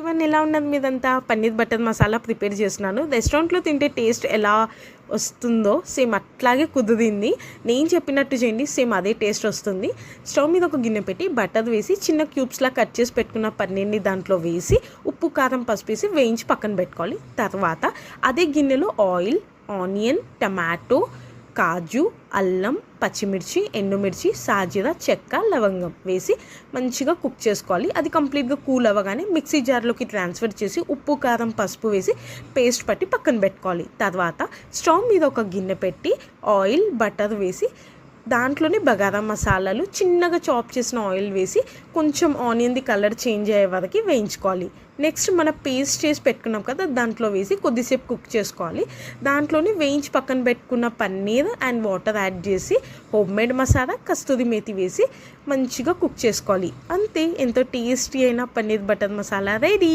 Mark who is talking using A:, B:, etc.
A: ఇవన్నీ ఎలా ఉన్నది మీదంతా? పన్నీర్ బటర్ మసాలా ప్రిపేర్ చేస్తున్నాను. రెస్టారెంట్లో తింటే టేస్ట్ ఎలా వస్తుందో సేమ్ అట్లాగే కుదిరింది. నేను చెప్పినట్టు చేయండి సేమ్ అదే టేస్ట్ వస్తుంది. స్టవ్ మీద ఒక గిన్నె పెట్టి బటర్ వేసి చిన్న క్యూబ్స్లా కట్ చేసి పెట్టుకున్న పన్నీర్ని దాంట్లో వేసి ఉప్పు కారం పసుపు వేసి వేయించి పక్కన పెట్టుకోవాలి. తర్వాత అదే గిన్నెలో ఆయిల్ ఆనియన్ టమాటో కాజు అల్లం పచ్చిమిర్చి ఎండుమిర్చి సాజీర చెక్క లవంగం వేసి మంచిగా కుక్ చేసుకోవాలి. అది కంప్లీట్గా కూల్ అవ్వగానే మిక్సీ జార్లోకి ట్రాన్స్ఫర్ చేసి ఉప్పు కారం పసుపు వేసి పేస్ట్ పట్టి పక్కన పెట్టుకోవాలి. తర్వాత స్టవ్ మీద ఒక గిన్నె పెట్టి ఆయిల్ బటర్ వేసి దాంట్లోనే బగారా మసాలాలు చిన్నగా చాప్ చేసిన ఆయిల్ వేసి కొంచెం ఆనియన్ది కలర్ చేంజ్ అయ్యే వరకు వేయించుకోవాలి. నెక్స్ట్ మన పేస్ట్ చేసి పెట్టుకున్నాం కదా దాంట్లో వేసి కొద్దిసేపు కుక్ చేసుకోవాలి. దాంట్లోనే వేయించి పక్కన పెట్టుకున్న పన్నీర్ అండ్ వాటర్ యాడ్ చేసి హోమ్ మేడ్ మసాలా కస్తూరి మేతి వేసి మంచిగా కుక్ చేసుకోవాలి. అంతే ఎంతో టేస్టీ అయిన పన్నీర్ బటర్ మసాలా రెడీ.